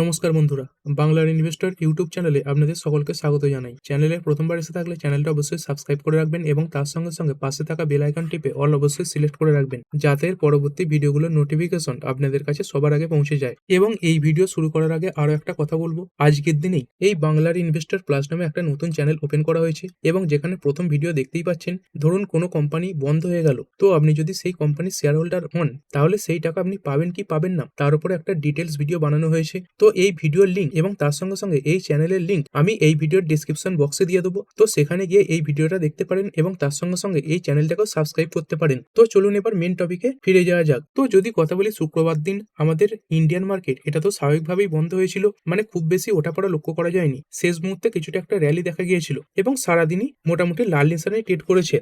নমস্কার বন্ধুরা, বাংলার ইনভেস্টর ইউটিউব চ্যানেলে আপনাদের সকলকে স্বাগত জানাই। চ্যানেলে প্রথমবার এসে থাকলে চ্যানেলটা অবশ্যই সাবস্ক্রাইব করে রাখবেন এবং তার সঙ্গে সঙ্গে পাশে থাকা বেল আইকন টিপে অল অবশ্যই সিলেক্ট করে রাখবেন, যাতে পরবর্তী ভিডিওগুলোর নোটিফিকেশন আপনাদের কাছে সবার আগে পৌঁছে যায়। এবং এই ভিডিও শুরু করার আগে আরও একটা কথা বলব, আজকের দিনেই এই বাংলার ইনভেস্টর প্লাস নামে একটা নতুন চ্যানেল ওপেন করা হয়েছে এবং যেখানে প্রথম ভিডিও দেখতেই পাচ্ছেন, ধরুন কোনো কোম্পানি বন্ধ হয়ে গেল, তো আপনি যদি সেই কোম্পানির শেয়ার হোল্ডার হন, তাহলে সেই টাকা আপনি পাবেন কি পাবেন না, তার উপরে একটা ডিটেলস ভিডিও বানানো হয়েছে। তো এই ভিডিওর লিঙ্ক এবং তার সঙ্গে সঙ্গে এই চ্যানেলের লিঙ্ক আমি এই ভিডিওর ডিসক্রিপশন বক্সে দিয়ে দেবো। তো সেখানে গিয়ে এই ভিডিওটা দেখতে পারেন এবং তার সঙ্গে সঙ্গে এই চ্যানেলটাকেও সাবস্ক্রাইব করতে পারেন। তো চলুন এবার মেন টপিকে ফিরে যাওয়া যাক। তো যদি কথা বলি শুক্রবার দিন, আমাদের ইন্ডিয়ান মার্কেট এটা তো স্বাভাবিকভাবেই বন্ধ হয়েছিল মানে খুব বেশি ওঠাপড়া লক্ষ্য করা যায়নি। শেষ মুহূর্তে কিছুটা একটা র্যালি দেখা গিয়েছিল এবং সারাদিনই মোটামুটি লাল নিশানে ট্রেড করেছে।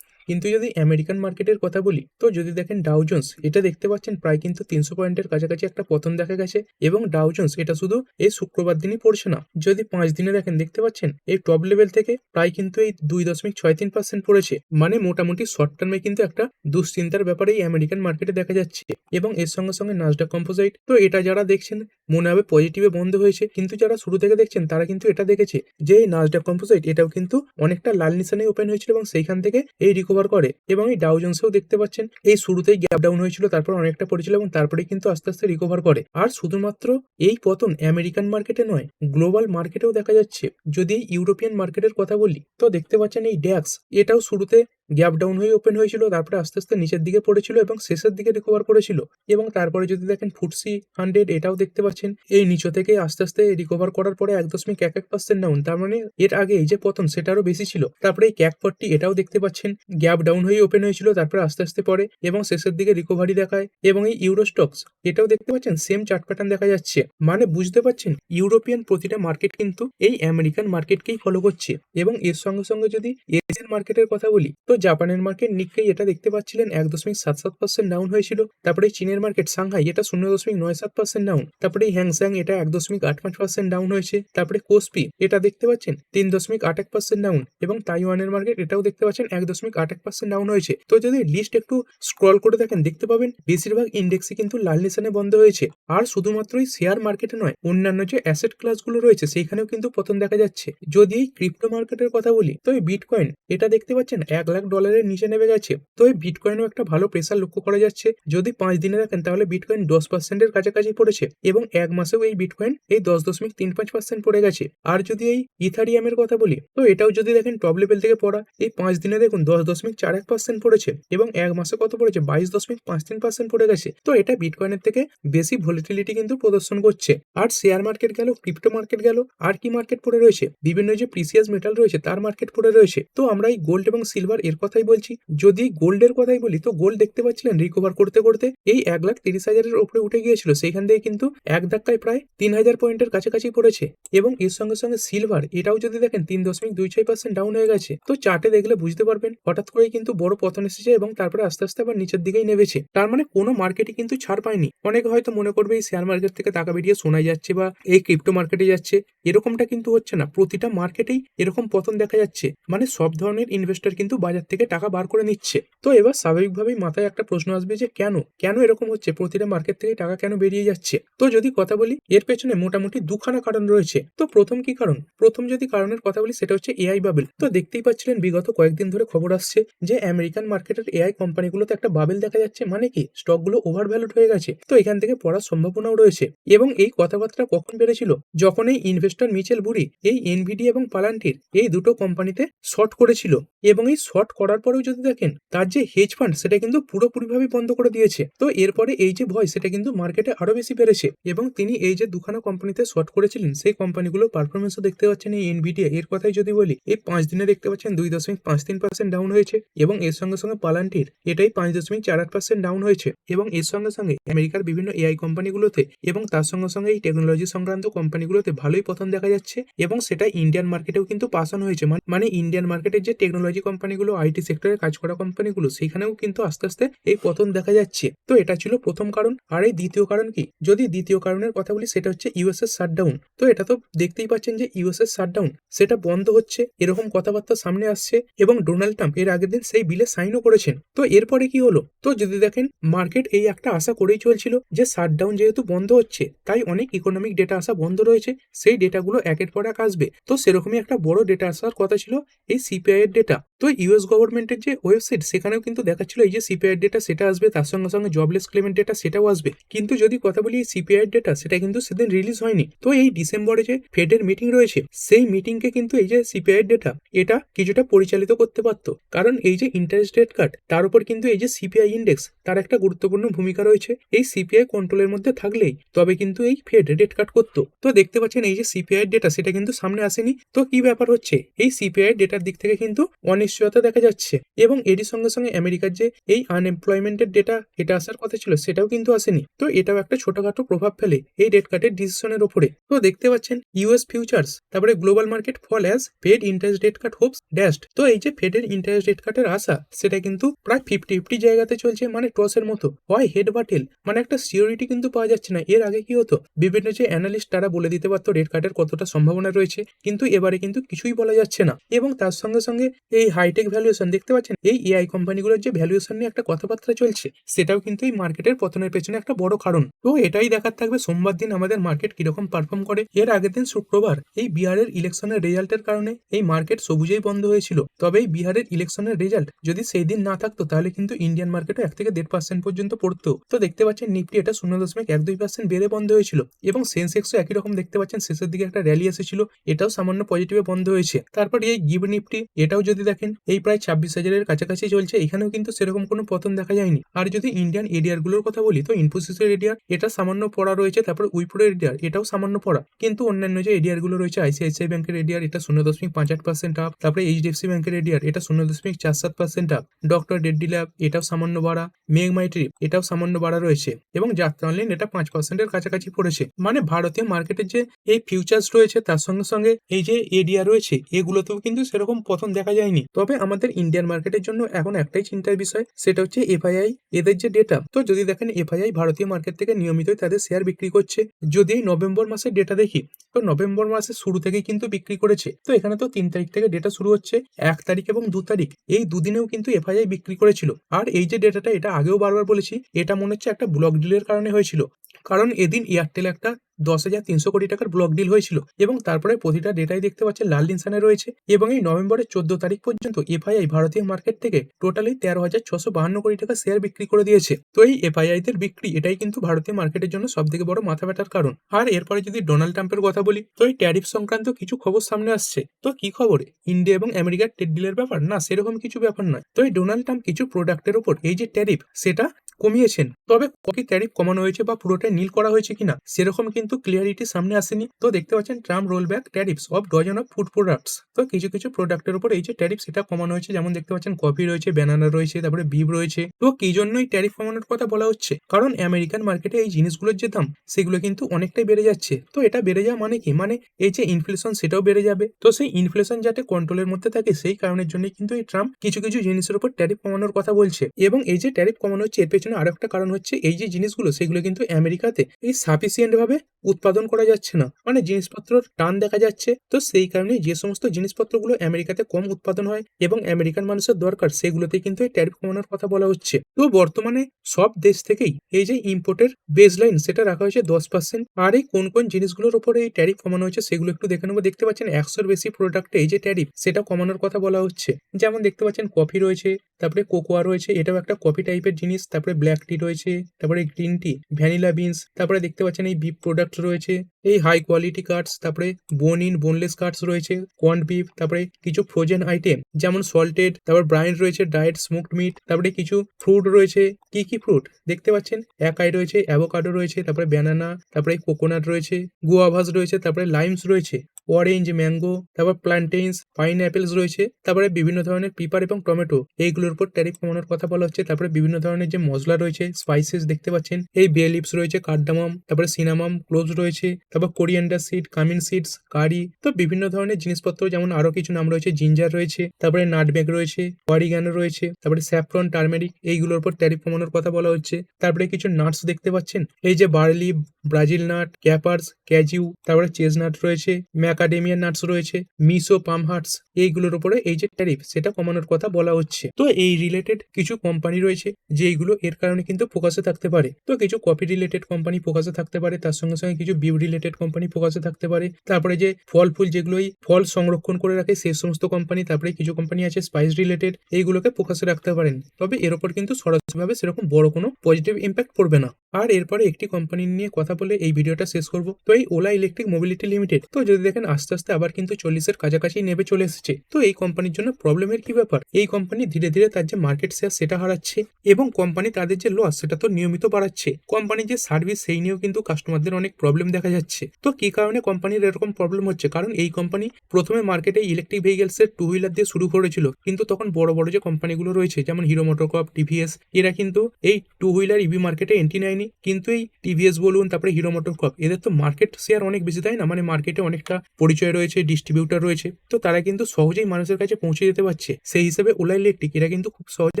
কিন্তু যদি আমেরিকান মার্কেটের কথা বলি, তো যদি দেখেন ডাউজন্স এটা দেখতে পাচ্ছেন প্রায় কিন্তু তিনশো পয়েন্টের কাছাকাছি একটা পতন দেখা গেছে এবং ডাউজন্স এটা শুধু এই শুক্রবার দিনই পড়ছে না। যদি পাঁচ দিনে দেখেন, দেখতে পাচ্ছেন এই টপ লেভেল থেকে প্রায় কিন্তু এই দুই দশমিক ছয় তিন পার্সেন্ট পড়েছে। মানে মোটামুটি শর্ট টার্মে কিন্তু একটা দুশ্চিন্তার ব্যাপারে এই আমেরিকান মার্কেটে দেখা যাচ্ছে। এবং এর সঙ্গে সঙ্গে নাজডা কম্পোজাইট তো এটা যারা দেখছেন, মনে হবে পজিটিভে বন্ধ হয়েছে। কিন্তু যারা শুরু থেকে দেখছেন, তারা কিন্তু এটা দেখেছে যে এই নাজডা কম্পোজাইট এটাও কিন্তু অনেকটা লাল নিশানে ওপেন হয়েছিল এবং সেইখান থেকে এই রিকভার করে এবং এই ডাউজন্সেও দেখতে পাচ্ছেন, এই শুরুতেই গ্যাপ ডাউন হয়েছিল, তারপর অনেকটা পড়েছিল এবং তারপরে কিন্তু আস্তে আস্তে রিকভার করে। আর শুধুমাত্র এই পতন আমেরিকান মার্কেটে নয় গ্লোবাল মার্কেটেও দেখা যাচ্ছে। যদি ইউরোপিয়ান মার্কেটের কথা বলি, তো দেখতে পাচ্ছেন এই ড্যাক্স এটাও শুরুতে গ্যাপ ডাউন হয়ে ওপেন হয়েছিল, তারপরে আস্তে আস্তে নিচের দিকে পড়েছিল এবং শেষের দিকে রিকভার করেছিল। এবং তারপরে যদি দেখেন ফুটসি হান্ড্রেড এটাও দেখতে পাচ্ছেন, এই নিচে থেকে আস্তে আস্তে রিকভার করার পরে এক দশমিক এক এক পার্সেন্ট ডাউন তার মানে এর আগে এই যে পতন সেটারও বেশি ছিল। তারপরে এই ক্যাক ফর্টি এটাও দেখতে পাচ্ছেন গ্যাপ ডাউন হয়ে ওপেন হয়েছিল, তারপরে আস্তে আস্তে পরে এবং শেষের দিকে রিকভারি দেখায় এবং এই ইউরোস্টক্স এটাও দেখতে পাচ্ছেন সেম চার্ট প্যাটার্ন দেখা যাচ্ছে। মানে বুঝতে পারছেন ইউরোপিয়ান প্রতিটা মার্কেট কিন্তু এই আমেরিকান মার্কেটকেই ফলো করছে। এবং এর সঙ্গে সঙ্গে যদি এশিয়ান মার্কেটের কথা বলি, তো জাপানের মার্কেট নিক্কেই এটা দেখতে পাচ্ছিলেন, এক দশমিক সাত সাত পার্সেন্ট ডাউন হয়েছিল। তারপরে চীনের মার্কেট সাংহাই এটা শূন্য দশমিক নয় সাত পার্সেন্ট ডাউন তারপরে হ্যাংস্যাং এটা এক দশমিক আট পাঁচ পার্সেন্ট ডাউন হয়েছে। তারপরে কোসপি এটা দেখতে পাচ্ছেন, তিন দশমিক আট এক পার্সেন্ট ডাউন এবং তাইওয়ানের মার্কেট এটাও দেখতে পাচ্ছেন, এক দশমিক আট এক পার্সেন্ট ডাউন হয়েছে। তো যদি লিস্ট একটু স্ক্রল করে দেখেন, দেখতে পাবেন, বেশিরভাগ ইন্ডেক্সই কিন্তু লাল নিশানে বন্ধ হয়েছে। আর শুধুমাত্রই শেয়ার মার্কেটে নয়, অন্যান্য যে অ্যাসেট ক্লাসগুলো রয়েছে, সেইখানেও কিন্তু পতন দেখা যাচ্ছে। যদি ক্রিপ্টো মার্কেটের কথা বলি, তো এই বিটকয়েন এটা দেখতে পাচ্ছেন, এক লাখ ডলারের নিচে নেমে গেছে তো এই বিটকয়েনও একটা ভালো প্রেসার লক্ষ্য করা যাচ্ছে। যদি পাঁচ দিনে দেখেন, তাহলে বিটকয়েন দশ পার্সেন্টের কাছাকাছি পড়েছে এবং এক মাসেও এই বিটকয়েন এই দশ দশমিক তিন পাঁচ পার্সেন্ট পড়ে গেছে। আর যদি এই ইথারিয়ামের কথা বলি, তো এটাও যদি দেখেন টপ লেভেল থেকে পড়া, এই পাঁচ দিনে দেখুন, দশ দশমিক চার এক পার্সেন্ট পড়েছে এবং এক মাসে কত পড়েছে? বাইশ দশমিক পাঁচ তিন পার্সেন্ট পড়ে গেছে। তো এটা বিটকয়েনের থেকে বেশি ভলিটিলিটি কিন্তু প্রদর্শন করছে। আর শেয়ার মার্কেট গেল ক্রিপ্টো মার্কেট গেল, আর কি মার্কেট পড়ে রয়েছে? বিভিন্ন যে প্রিসিয়াস মেটাল রয়েছে, তার মার্কেট পড়ে রয়েছে। তো আমরা এই গোল্ড এবং সিলভার এর কথাই বলছি। যদি গোল্ডের কথাই বলি, তো গোল্ড দেখতে পাচ্ছিলেন রিকভার করতে করতে এই এক লাখ তিরিশ হাজারের উপরে উঠে গিয়েছিল। সেইখান থেকে কিন্তু এক ধাক্কায় প্রায় তিন হাজার পয়েন্টের কাছাকাছি পড়েছে এবং এর সঙ্গে সঙ্গে সিলভার এটাও যদি দেখেন তিন দশমিক দুই ছয় পার্সেন্ট ডাউন হয়ে গেছে। তো চার্টে দেখলে বুঝতে পারবেন, হঠাৎ করেই কিন্তু বড় পতন এসেছে এবং তারপরে আস্তে আস্তে আবার নিচের দিকেই নেমেছে। তার মানে কোনো মার্কেটই কিন্তু ছাড় পায়নি। অনেকে হয়তো মনে করবে এই শেয়ার মার্কেট থেকে টাকা বেরিয়ে শোনাই যাচ্ছে বা এই ক্রিপ্টো মার্কেটে যাচ্ছে। এরকমটা কিন্তু হচ্ছে না। প্রতিটা মার্কেটেই এরকম পতন দেখা যাচ্ছে। মানে সব ধরনের ইনভেস্টর কিন্তু বাজার থেকে টাকা বার করে নিচ্ছে। তো এবার স্বাভাবিকভাবেই মাথায় একটা প্রশ্ন আসবে যে কেন? কেন এরকম হচ্ছে? প্রতিটা মার্কেট থেকে টাকা কেন বেরিয়ে যাচ্ছে? তো যদি কথা বলি, এর পেছনে মোটামুটি দুখানা কারণ রয়েছে। তো প্রথম কি কারণ? প্রথম যদি কারণের কথা বলি, সেটা হচ্ছে এআই বাবেল তো দেখতেই পাচ্ছিলেন বিগত কয়েকদিন ধরে খবর আসছে যে আমেরিকান মার্কেটের এআই কোম্পানিগুলোতে একটা বাবেল দেখা যাচ্ছে। মানে কি? স্টকগুলো ওভার ভ্যালুড হয়ে গেছে। তো এখান থেকে পড়ার সম্ভাবনাও রয়েছে। এবং এই কথাবার্তা কখন বেড়েছিল? যখন এই ইনভেস্টর মিচেল বুড়ি এই এনভিডি এবং পালান্টির এই দুটো কোম্পানিতে শর্ট করেছিল। এবং এই শর্ট করার পরেও যদি দেখেন, তার যে হেজ ফান্ড সেটা কিন্তু পুরোপুরিভাবে বন্ধ করে দিয়েছে। তো এরপরে এই যে ভয়, সেটা কিন্তু মার্কেটে আরও বেশি বেড়েছে এবং তিনি এই যে দুখানা কোম্পানিতে শর্ট করেছিলেন, সেই কোম্পানিগুলোর পারফরমেন্সও দেখতে পাচ্ছেন এই এনভিডিয়া এর কথাই যদি বলি, এই পাঁচ দিনে দেখতে পাচ্ছেন দুই দশমিক পাঁচ তিন পার্সেন্ট ডাউন হয়েছে এবং এর সঙ্গে সঙ্গে পালান্টির এটাই পাঁচ দশমিক চার আট পার্সেন্ট ডাউন হয়েছে এবং এর সঙ্গে সঙ্গে আমেরিকার বিভিন্ন এআই কোম্পানিগুলোতে এবং তার সঙ্গে সঙ্গে এই টেকনোলজি সংক্রান্ত কোম্পানিগুলোতে ভালোই পতন দেখা যাচ্ছে এবং সেটা ইন্ডিয়ান মার্কেটেও কিন্তু পাস অন হয়েছে। মানে- মানে ইন্ডিয়ান মার্কেটের যে টেকনোলজি কোম্পানিগুলো আইটি সেক্টরে কাজ করা কোম্পানিগুলো সেখানেও কিন্তু আস্তে আস্তে এই পতন দেখা যাচ্ছে। তো এটা ছিল প্রথম কারণ। আর এই দ্বিতীয় কারণ কি? যদি দ্বিতীয় কারণের কথা বলি, সেটা হচ্ছে ইউএস এর শাটডাউন। তো এটা তো দেখতেই পাচ্ছেন যে ইউএস এর শাটডাউন, সেটা বন্ধ হচ্ছে, এরকম কথাবার্তা সামনে আসছে এবং ডোনাল্ড ট্রাম্প এর আগের দিন সেই বিলে সাইনও করেছেন। তো এরপরে কি হলো? তো যদি দেখেন, মার্কেট এই একটা আশা করেই চলছিল যে শাটডাউন যেহেতু বন্ধ হচ্ছে, তাই অনেক ইকোনমিক ডেটা আসা বন্ধ রয়েছে, সেই ডেটাগুলো একের পর এক আসবে। তো সেরকমই একটা বড় ডেটা আসার কথা ছিল এই সিপিআই এর ডেটা। তো ইউএস গভর্নমেন্টের যে ওয়েবসাইট, সেখানেও কিন্তু দেখাচ্ছিল এই যে সিপিআই ডেটা সেটা আসবে, তার সঙ্গে সঙ্গে জবলেস ক্লেমেন্ট ডেটা সেটাও আসবে। কিন্তু যদি কথা বলি এই সিপিআই ডেটা সেটা কিন্তু সেদিন রিলিজ হয়নি। তো এই ডিসেম্বরে যে ফেডের মিটিং রয়েছে, সেই মিটিংকে কিন্তু এই যে সিপিআই ডেটা এটা কিছুটা পরিচালিত করতে পারতো। কারণ এই যে ইন্টারেস্ট রেট কাট তার উপর কিন্তু এই যে সিপিআই ইন্ডেক্স তার একটা গুরুত্বপূর্ণ ভূমিকা রয়েছে। এই সিপিআই কন্ট্রোলের মধ্যে থাকলেই তবে কিন্তু এই ফেড রেট কাট করতো। তো দেখতে পাচ্ছেন এই যে সিপিআই ডেটা সেটা কিন্তু সামনে আসেনি। তো কি ব্যাপার হচ্ছে? এই সিপিআই ডেটার দিক থেকে কিন্তু অনিশ্চয়তা দেখা যাচ্ছে। এবং এরই সঙ্গে সঙ্গে আমেরিকার যে এই আনএমপ্লয়মেন্টের ডেটা এটা আসার কথা ছিল, সেটাও কিন্তু আসেনি। তো এটাও একটা ছোটখাটো প্রভাব ফেলে এই রেট কাটের ডিসিশনের ওপরে। তো দেখতে পাচ্ছেন ইউএস ফিউচার্স তারপরে global market fall as Fed interest rate cut hopes dashed তো এই যে ফেডের ইন্টারেস্ট রেট কাটের আশা, সেটা কিন্তু প্রায় ফিফটি ফিফটি জায়গাতে চলছে মানে টসের মতো। হয় হেড বা টেল মানে একটা সিওরিটি কিন্তু পাওয়া যাচ্ছে না। এর আগে কি হতো, বিভিন্ন যে অ্যানালিস্ট তারা বলে দিতে পারতো রেট কাটের কতটা সম্ভাবনা রয়েছে, কিন্তু এবারে কিন্তু কিছুই বলা যাচ্ছে না। এবং তার সঙ্গে সঙ্গে এই হাইটেক ভ্যালুয়েশন দেখতে পাচ্ছেন? এই এআই কোম্পানিগুলোর যে ভ্যালুয়েশন নিয়ে একটা কথাবার্তা চলছে, সেটাও কিন্তু এই মার্কেটের পতনের পেছনে একটা বড় কারণ। তো এটাই দেখার থাকবে সোমবার দিন আমাদের মার্কেট কীরকম পারফর্ম করে। এর আগের দিন শুক্রবার, এই বিহারের ইলেকশনের রেজাল্টের কারণে এই মার্কেট সবুজেই বন্ধ হয়েছিল। তবে এই বিহারের ইলেকশনের রেজাল্ট যদি সেই দিন না থাকতো, তাহলে কিন্তু ইন্ডিয়ান মার্কেটও এক থেকে দেড় পার্সেন্ট পর্যন্ত পড়তো। তো দেখতে পাচ্ছেন নিফটি এটা শূন্য দশমিক এক দুই পার্সেন্ট বেড়ে বন্ধ হয়েছিল এবং সেন্সেক্সও একই রকম দেখতে পাচ্ছেন, শেষের দিকে একটা র্যালি এসেছিল, এটাও সামান্য পজিটিভে বন্ধ হয়েছে। তারপর এই গিভ নিফটি এটাও যদি দেখেন, এই প্রায় ছাব্বিশ হাজারের কাছাকাছি চলছে। এখানেও কিন্তু সেরকম কোনো পতন দেখা যায়নি। আর যদি ইন্ডিয়ান এরিয়ারগুলোর কথা বলি, তো ইনফোসিসের এরিয়ার এটা সামান্য পড়া রয়েছে, তারপর উইপ্রোর এরিয়ার এটাও সামান্য পড়া। কিন্তু অন্যান্য যে এরিয়ারগুলো রয়েছে, আইসিআইসিআই ব্যাংকের এরিয়ার এটা শূন্য দশমিক পাঁচ আট পার্সেন্ট আপ তারপরে এইচডিএফসি ব্যাংকের এরিয়ার এটা শূন্য দশমিক চার সাত percent up doctor Reddy lab, এটাও সামান্য বাড়া, মেঘ মাইট্রিপ এটাও সামান্য বাড়া রয়েছে। এবং যাত্রা অনলাইন এটা পাঁচ পার্সেন্টের কাছাকাছি পড়েছে। মানে ভারতীয় মার্কেটের যে এই ফিউচার্স রয়েছে, তার সঙ্গে সঙ্গে এই যে এরিয়া রয়েছে, এগুলোতেও কিন্তু সেরকম পতন দেখা যায়নি। তবে আমাদের ইন্ডিয়ান মার্কেটের জন্য এখন একটাই চিন্তার বিষয়, সেটা হচ্ছে এফআইআই এদের যে ডেটা তো যদি দেখেন এফআইআই ভারতীয় মার্কেট থেকে নিয়মিতই তাদের শেয়ার বিক্রি করছে। যদি এই নভেম্বর মাসের ডেটা দেখি, তো নভেম্বর মাসের শুরু থেকেই কিন্তু বিক্রি করেছে। তো এখানে তো তিন তারিখ থেকে ডেটা শুরু হচ্ছে, এক তারিখ এবং দু তারিখ, এই দুদিনেও কিন্তু এফআইআই বিক্রি করেছিল। আর এই যে ডেটাটা এটা আগেও বারবার বলেছি, এটা মনে হচ্ছে একটা ব্লক ডিলের কারণে হয়েছিল। কারণ এদিন এয়ারটেল একটা দশ হাজার তিনশো কোটি টাকার ব্লক ডিল হয়েছিল এবং তারপরে প্রতিটা ডেটাই দেখতে পাচ্ছেন লাল নিশানে রয়েছে এবং এই নভেম্বরের চোদ্দ তারিখ পর্যন্ত এফআইআই ভারতীয় মার্কেট থেকে টোটালি তেরো হাজার ছশো বাহান্ন কোটি টাকা শেয়ার বিক্রি করে দিয়েছে। তো এই এফআইআই দের বিক্রি এটাই কিন্তু ভারতীয় মার্কেটের জন্য সব থেকে বড় মাথা ব্যথার কারণ। আর এরপরে যদি ডোনাল্ড ট্রাম্পের কথা বলি, তো এই ট্যারিফ সংক্রান্ত কিছু খবর সামনে আসছে। তো কি খবর? ইন্ডিয়া এবং আমেরিকার ট্রেড ডিলের ব্যাপার? না, সেরকম কিছু ব্যাপার নয়। তো এই ডোনাল্ড ট্রাম্প কিছু প্রোডাক্টের উপর এই যে ট্যারিফ সেটা কমিয়েছেন। তবে কত ট্যারিফ কমানো হয়েছে বা পুরোটাই নীল করা হয়েছে কিনা, সেরকম কিন্তু ক্লিয়ারিটি সামনে আসেনি। তো দেখতে পাচ্ছেন Trump roll back tariffs of dozen of food products তো কিছু কিছু প্রোডাক্টের উপর এই যে ট্যারিফ সেটা কমানো হয়েছে, যেমন দেখতে পাচ্ছেন কফি রয়েছে ব্যানানা রয়েছে, তারপরে বিভ রয়েছে। তো কি জন্যই ট্যারিফ কমানোর কথা বলা হচ্ছে? কারণ আমেরিকান মার্কেটে এই জিনিসগুলোর যে দাম, সেগুলো কিন্তু অনেকটাই বেড়ে যাচ্ছে। তো এটা বেড়ে যাওয়া মানে কি? মানে এই যে ইনফ্লেশন সেটাও বেড়ে যাবে। তো সেই ইনফ্লেশন যাতে কন্ট্রোলের মধ্যে থাকে, সেই কারণের জন্য কিন্তু এই ট্রাম্প কিছু কিছু জিনিসের উপর ট্যারিফ কমানোর কথা বলছে। এবং এই যে ট্যারিফ কমানো হচ্ছে, এর পেছনে আরও একটা কারণ হচ্ছে, এই যে জিনিসগুলো, সেগুলো কিন্তু আমেরিকাতে এই সাফিসিয়েন্ট ভাবে উৎপাদন করা যাচ্ছে না। মানে জিনিসপত্র টান দেখা যাচ্ছে। তো সেই কারণে যে সমস্ত জিনিসপত্রগুলো আমেরিকাতে কম উৎপাদন হয় এবং আমেরিকান মানুষের দরকার, সেগুলোতে কিন্তু এই ট্যারিফ কমানোর কথা বলা হচ্ছে। তো বর্তমানে সব দেশ থেকেই এই যে ইম্পোর্টের বেসলাইন সেটা রাখা হয়েছে দশ পার্সেন্ট আর এই কোন কোন জিনিসগুলোর উপরে এই ট্যারিফ কমানো হয়েছে সেগুলো একটু দেখে নেব। দেখতে পাচ্ছেন একশোর বেশি প্রোডাক্টে এই যে ট্যারিফ সেটা কমানোর কথা বলা হচ্ছে। যেমন দেখতে পাচ্ছেন কফি রয়েছে, তারপরে কোকোয়া রয়েছে, এটাও একটা কফি টাইপের জিনিস। তারপরে ব্ল্যাক টি রয়েছে, তারপরে গ্রিন টি ভ্যানিলা বিনস তারপরে দেখতে পাচ্ছেন এই বিপ প্রোডাক্ট রয়েছে, এই হাই কোয়ালিটি কাটস তারপরে বোন ইন বোনলেস কার্ডস রয়েছে কোয়ান্ট বিফ তারপরে কিছু ফ্রোজেন আইটেম যেমন সল্টেড তারপর ব্রাইন রয়েছে ডায়েট স্মোকড মিট তারপরে কিছু ফ্রুট রয়েছে, কি কি ফ্রুট দেখতে পাচ্ছেন? একাই রয়েছে অ্যাভোকাডো রয়েছে, তারপরে ব্যানানা তারপরে কোকোনাট রয়েছে গুয়াভাস রয়েছে, তারপরে লাইমস রয়েছে। অরেঞ্জ ম্যাঙ্গো তারপর প্লান্টেন্স পাইন অ্যাপেলস রয়েছে, তারপরে বিভিন্ন ধরনের পিপার এবং টমেটো এইগুলোর উপর ট্যারিফ কমানোর কথা বলা হচ্ছে, তারপরে বিভিন্ন ধরনের যে মশলা রয়েছে স্পাইসেস দেখতে পাচ্ছেন, এই বে লিপস রয়েছে কার্ডামাম তারপরে সিনামাম ক্লোজ রয়েছে, তারপর coriander seed cumin seeds curry তো বিভিন্ন ধরনের জিনিসপত্র, যেমন আরও কিছু নাম রয়েছে জিঞ্জার রয়েছে, তারপরে নাটবেগ রয়েছে অরিগানো রয়েছে, তারপরে স্যাফ্রন টার্মেরিক এইগুলোর উপর ট্যারিফ কমানোর কথা বলা হচ্ছে, তারপরে কিছু নাটস দেখতে পাচ্ছেন, এই যে barley Brazil nut capers cashew তারপরে চেজনাট রয়েছে ম্যাকাডেমিয়া নাটস রয়েছে মিসো পাম হাটস এইগুলোর উপরে এই যে ট্যারিফ সেটা কমানোর কথা বলা হচ্ছে। তো এই রিলেটেড কিছু কোম্পানি রয়েছে, যেইগুলো এর কারণে কিন্তু ফোকাসে থাকতে পারে। তো কিছু কপি রিলেটেড কোম্পানি ফোকাসে থাকতে পারে, তার সঙ্গে সঙ্গে কিছু বিউ রিলেটেড কোম্পানি ফোকাসে থাকতে পারে। তারপরে যে ফল ফুল যেগুলোই ফল সংরক্ষণ করে রাখে, সেই সমস্ত কোম্পানি তারপরে কিছু কোম্পানি আছে স্পাইস রিলেটেড এইগুলোকে ফোকাসে রাখতে পারেন। তবে এর ওপর কিন্তু সরাসরিভাবে সেরকম বড় কোনো পজিটিভ ইম্প্যাক্ট পড়বে না। আর এরপরে একটি কোম্পানি নিয়ে কথা বলে এই ভিডিওটা শেষ করব। তো এই ওলা ইলেকট্রিক মোবিলিটি লিমিটেড তো যদি দেখেন আস্তে আস্তে আবার কিন্তু চল্লিশের কাছাকাছি নেবে চলে এসেছে। তো এই কোম্পানির জন্য প্রবলেমের কি ব্যাপার? এই কোম্পানি ধীরে ধীরে তার যে মার্কেট শেয়ার সেটা হারাচ্ছে এবং কোম্পানি তাদের যে লস সেটা তো নিয়মিত বাড়াচ্ছে। কোম্পানির যে সার্ভিস সেই নিয়েও কিন্তু কাস্টমারদের অনেক প্রবলেম দেখা যাচ্ছে। তো কি কারণে কোম্পানির এরকম প্রবলেম হচ্ছে? কারণ এই কোম্পানি প্রথমে মার্কেটে ইলেকট্রিক ভেহিকেলস এর টু হুইলার দিয়ে শুরু করেছিল। কিন্তু তখন বড় বড় যে কোম্পানিগুলো রয়েছে, যেমন হিরো মোটরকপ টিভিএস এরা কিন্তু এই টু হুইলার ইভি মার্কেটে এন্ট্রি নেয়নি। কিন্তু এই টিভিএস বলুন, তারপরে হিরো মোটর কপ এদের তো মার্কেট শেয়ার অনেক বেশি, তাই না? মানে মার্কেটে অনেকটা পরিচয় রয়েছে ডিস্ট্রিবিউটার রয়েছে, তো তারা কিন্তু সহজেই মানুষের কাছে পৌঁছে যেতে পারছে। সেই হিসেবে ওলা ইলেকট্রিক এরা কিন্তু খুব সহজে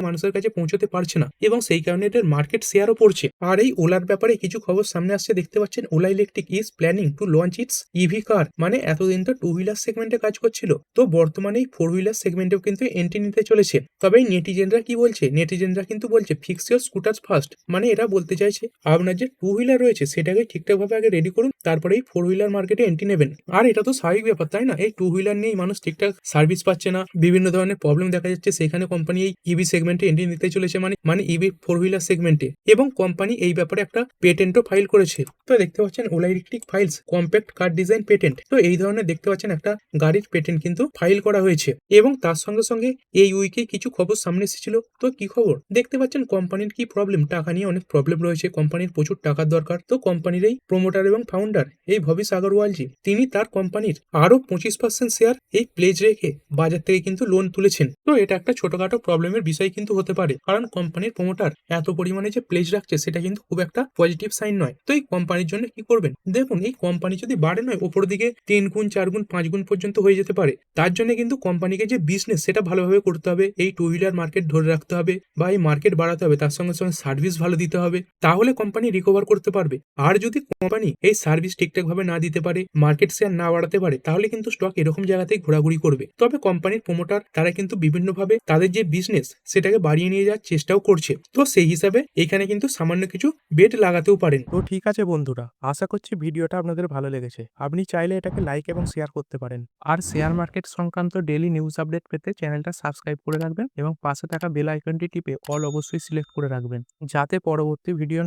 মানুষের কাছে পৌঁছতে পারছে না, এবং সেই কারণে এদের মার্কেট শেয়ারও পড়ছে। আর এই ওলার ব্যাপারে কিছু খবর সামনে আসছে, দেখতে পাচ্ছেন Ola electric is planning to launch its EV car মানে এতদিন তো টু হুইলার সেগমেন্টে কাজ করছিল, তো বর্তমানে এই ফোর হুইলার সেগমেন্টেও কিন্তু এন্ট্রি নিতে চলেছে। তবে নেটিজেনরা কি বলছে? নেটিজেনরা কিন্তু বলছে ফিক্স ইউর স্কুটার ফার্স্ট মানে এরা বলতে চাইছে আপনার যে টু হুইলার রয়েছে, সেটাকে ঠিকঠাকভাবে আগে রেডি করুন তারপরে এই ফোর হুইলার মার্কেটে এন্ট্রি নেবেন। আর এটা তো স্বাভাবিক ব্যাপার, তাই না? এই টু হুইলার নিয়েই মানুষ ঠিকঠাক সার্ভিস পাচ্ছে না, বিভিন্ন ধরনের প্রবলেম দেখা যাচ্ছে, সেখানে কোম্পানি এই ইভি সেগমেন্টে এন্ট্রি নিতে চলেছে মানে মানে ইভি ফোর হুইলার সেগমেন্টে এবং কোম্পানি এই ব্যাপারে একটা পেটেন্টও ফাইল করেছে। তো দেখতে পাচ্ছেন Ola electric files compact car design patent তো এই ধরনের দেখতে পাচ্ছেন একটা গাড়ির পেটেন্ট কিন্তু ফাইল করা হয়েছে। এবং তার সঙ্গে সঙ্গে এই উইকে কিছু খবর সামনে এসেছিল। তো কি খবর? দেখতে পাচ্ছেন কোম্পানির কি প্রবলেম টাকা নিয়ে অনেক প্রবলেম রয়েছে। কোম্পানির প্রচুর টাকার দরকার। তো কোম্পানির এই প্রমোটার এবং ফাউন্ডার এই ভবিষ আগরওয়ালজি, তিনি তার কোম্পানির আরও পঁচিশ পার্সেন্ট শেয়ার এই প্লেজ রেখে বাজার থেকে কিন্তু লোন তুলেছেন। তো এটা একটা ছোটখাটো প্রবলেমের বিষয় কিন্তু হতে পারে, কারণ কোম্পানির প্রমোটার এত পরিমাণে যে প্লেজ রাখছে, সেটা কিন্তু খুব একটা পজিটিভ সাইন নয়। তো এই কোম্পানির জন্য কি করবেন? দেখুন, এই কোম্পানি যদি বাড়ে নয়, ওপর দিকে তিন গুণ, চার গুণ, পাঁচ গুণ পর্যন্ত হয়ে যেতে পারে। তার জন্য কিন্তু কোম্পানিকে যে বিজনেস সেটা ভালোভাবে করতে হবে। এই টু হুইলার মার্কেট ধরে রাখতে হবে বা এই মার্কেট বাড়াতে হবে, তার সঙ্গে সঙ্গে সার্ভিস ভালো দিতে হবে। তাহলে কোম্পানি রিকভার করতে পারবে। আর যদি কোম্পানি এই সার্ভিস ঠিকঠাক ভাবে না দিতে পারে মার্কেট শেয়ার না বাড়াতে পারে, তাহলে কিন্তু স্টক এরকম জায়গাতেই ঘোরাঘুরি করবে। তবে কোম্পানির প্রমোটার তারা কিন্তু বিভিন্নভাবে তাদের যে বিজনেস সেটাকে বাড়িয়ে নিয়ে যাওয়ার চেষ্টাও করছে। তো সেই হিসাবে এখানে কিন্তু সামান্য কিছু বেড লাগাতেও পারেন। তো ঠিক আছে বন্ধুরা, আশা করছি ভিডিওটা আপনাদের ভালো লেগেছে। আপনি চাইলে এটাকে লাইক এবং শেয়ার করতে পারেন। আর শেয়ার মার্কেট সংক্রান্ত ডেলি নিউজ আপডেট পেতে চ্যানেলটা সাবস্ক্রাইব করে রাখবেন এবং পাশে থাকা বেল আইকনটি টিপে অল অবশ্যই সিলেক্ট করে রাখবেন, যাতে পরবর্তী ভিডিওর